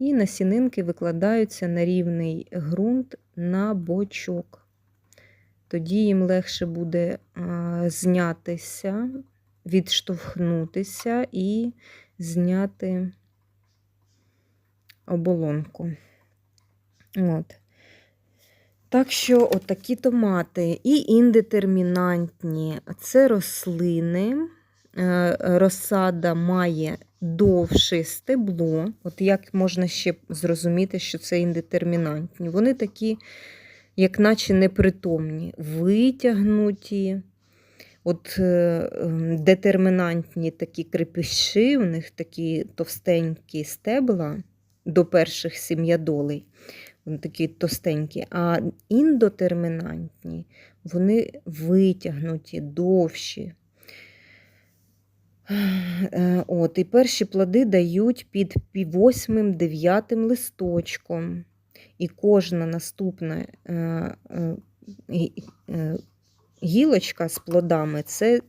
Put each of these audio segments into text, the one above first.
І насінинки викладаються на рівний ґрунт на бочок. Тоді їм легше буде а, знятися, відштовхнутися і зняти оболонку. От. Так що отакі томати і індетермінантні. Це рослини. Е, Розсада має довше стебло. От як можна ще зрозуміти, що це індетермінантні? Вони такі, як наче непритомні, витягнуті. От е, ем, детермінантні такі крепіші, у них такі товстенькі стебла до перших сім'ядолей. Вони такі товстенькі, а індотермінантні, вони витягнуті, довші. Е, От, І перші плоди дають під восьмим, дев'ятим листочком. І кожна наступна е, е, гілочка з плодами це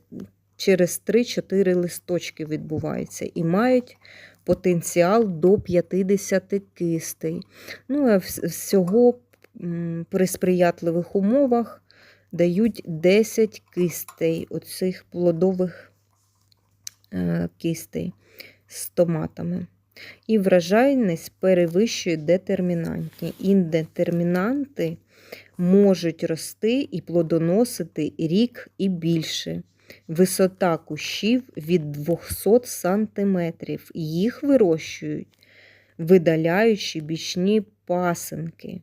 через 3-4 листочки відбувається. І мають потенціал до 50 кистей. Ну, а всього при сприятливих умовах дають 10 кистей оцих плодових е, кистей з томатами. І вражайність перевищує детермінантні. Індетермінанти можуть рости і плодоносити рік і більше. Висота кущів від 200 см. Їх вирощують, видаляючи бічні пасинки.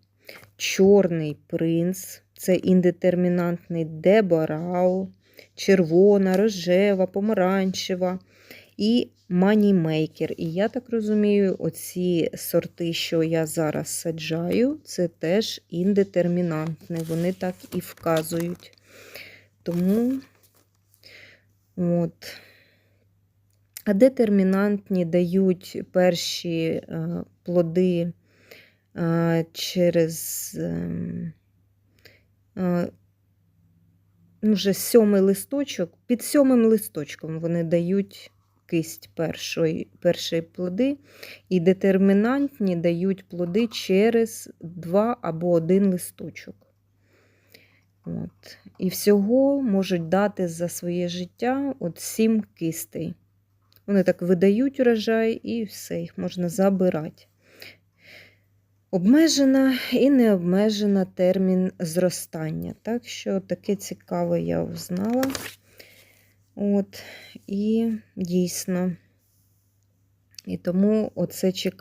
Чорний принц це індетермінантний деборау, червона, рожева, помаранчева і манімейкер. І я так розумію, оці сорти, що я зараз саджаю, це теж індетермінантне. Вони так і вказують. Тому от. А детермінантні дають перші е, плоди е, через ем, е, вже сьомий листочок. Під сьомим листочком вони дають кисть першої, першої плоди, і детермінантні дають плоди через два або один листочок. От. І всього можуть дати за своє життя от сім кистей. Вони так видають урожай і все, їх можна забирати. Обмежена і необмежена термін зростання. Так що таке цікаве я узнала. От, і дійсно. І тому оце чекаю.